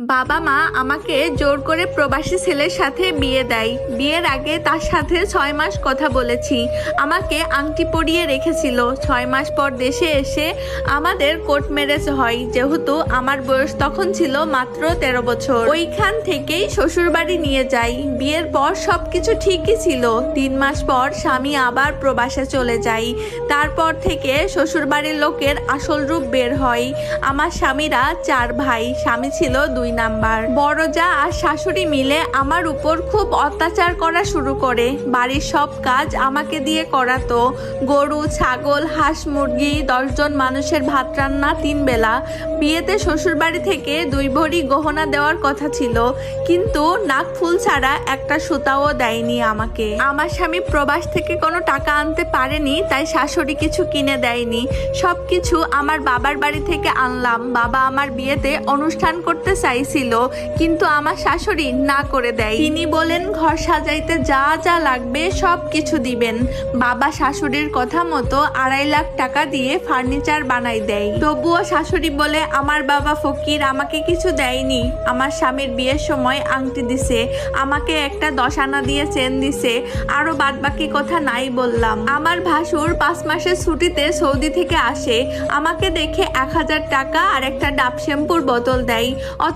বাবা মা আমাকে জোর করে প্রবাসী ছেলের সাথে বিয়ে দেয়। বিয়ের আগে তার সাথে ছয় মাস কথা বলেছি। আমাকে আংটি পরিয়ে রেখেছিল। ছয় মাস পর দেশে এসে আমাদের কোর্ট ম্যারেজ হয়। যেহেতু আমার বয়স তখন ছিল মাত্র তেরো বছর। ওইখান থেকেই শ্বশুরবাড়ি নিয়ে যাই। বিয়ের পর সবকিছু ঠিকই ছিল। তিন মাস পর স্বামী আবার প্রবাসে চলে যাই। তারপর থেকে শ্বশুরবাড়ির লোকের আসল রূপ বের হয়। আমার স্বামীরা চার ভাই। স্বামী ছিল দুই নাম্বার। বড় যা আর শাশুড়ি মিলে আমার উপর খুব অত্যাচার করা শুরু করে। বাড়ির সব কাজ আমাকে দিয়ে করাতো। গরু, ছাগল, হাঁস, মুরগি, দশজন মানুষের ভাত রান্না তিন বেলা। বিয়েতে শ্বশুরবাড়ি থেকে দুই ভরি গহনা দেওয়ার কথা ছিল। কিন্তু নাক ফুল ছাড়া একটা সুতাও দেয়নি আমাকে। আমার স্বামী প্রবাস থেকে কোনো টাকা আনতে পারেনি, তাই শাশুড়ি কিছু কিনে দেয়নি। সব কিছু আমার বাবার বাড়ি থেকে আনলাম। বাবা আমার বিয়েতে অনুষ্ঠান করতে চাইছিল, কিন্তু আমার শাশুড়ি না করে দেয়। তিনি বলেন, ঘর সাজাইতে যা যা লাগবে সব কিছু দিবেন। বাবা শাশুড়ির কথা মতো আড়াই লাখ টাকা দিয়ে ফার্নিচার বানাই দেয়। তবুও শাশুড়ি বলে, আমার বাবা ফকির, আমাকে কিছু দেয়নি। আমার স্বামীর বিয়ের সময় আংটি দিছে, আমাকে একটা দশ আনা দিয়ে চেন দিছে, আরও বাদ বাকি কথা নাই বললাম। আমার ভাসুর পাঁচ মাসের ছুটিতে সৌদি থেকে আসে, আমাকে দেখে এক হাজার টাকা আর একটা ডাব শ্যাম্পুর বোতল দেয়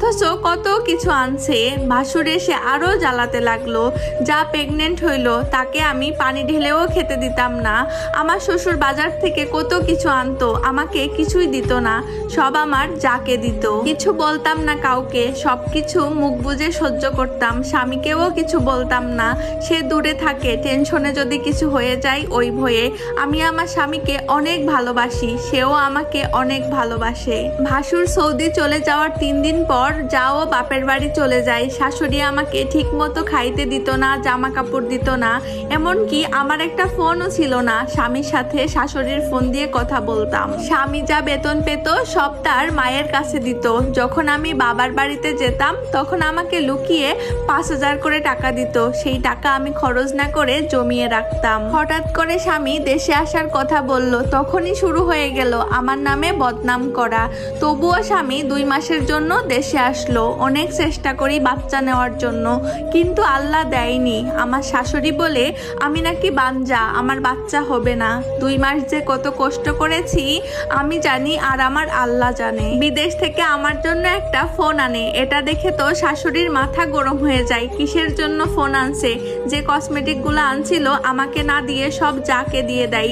অথচ কত কিছু আনছে। ভাসুর সে আরও জ্বালাতে লাগল। যা প্রেগনেন্ট হইল, তাকে আমি পানি ঢেলেও খেতে দিতাম না। আমার শ্বশুর বাজার থেকে কত কিছু আনতো, আমাকে কিছুই দিত না। সব আমার যাকে দিত। কিছু বলতাম না কাউকে সব কিছু মুখ বুজে সহ্য করতাম। স্বামীকেও কিছু বলতাম না। সে দূরে থাকে টেনশনে যদি কিছু হয়ে যায় ওই ভয়ে। আমি আমার স্বামীকে অনেক ভালোবাসি, সেও আমাকে অনেক ভালোবাসে। ভাসুর সৌদি চলে যাওয়ার তিন দিন পর যাও, বাপের বাড়ি চলে যায় শাশুড়ি আমাকে ঠিক মতো খাইতে দিত না জামা কাপড় দিত না। এমনকি আমার একটা ফোনও ছিল না। স্বামীর সাথে শাশুড়ির ফোন দিয়ে কথা বলতাম। স্বামী যা বেতন পেত, সব তার মায়ের কাছে দিত। যখন আমি বাবার বাড়িতে যেতাম, তখন আমাকে লুকিয়ে পাঁচ হাজার করে টাকা দিত। সেই টাকা আমি খরচ না করে জমিয়ে রাখতাম। হঠাৎ করে স্বামী দেশে আসার কথা বলল। তখনই শুরু হয়ে গেল আমার নামে বদনাম করা। তবুও স্বামী দুই মাসের জন্য দেশে আসলো, অনেক চেষ্টা করি বাচ্চা নেওয়ার জন্য, কিন্তু আল্লাহ দেয়নি। আমার শাশুড়ি বলে, আমি নাকি বাঞ্জা, আমার বাচ্চা হবে না। দুই মাস যে কত কষ্ট করেছি, আমি জানি আর আমার আল্লাহ জানে। বিদেশ থেকে আমার জন্য একটা ফোন আনে। এটা দেখে তো শাশুড়ির মাথা গরম হয়ে যায়। কিসের জন্য ফোন আনছে? যে কসমেটিকগুলো আনছিল, আমাকে না দিয়ে সব যাকে দিয়ে দেয়।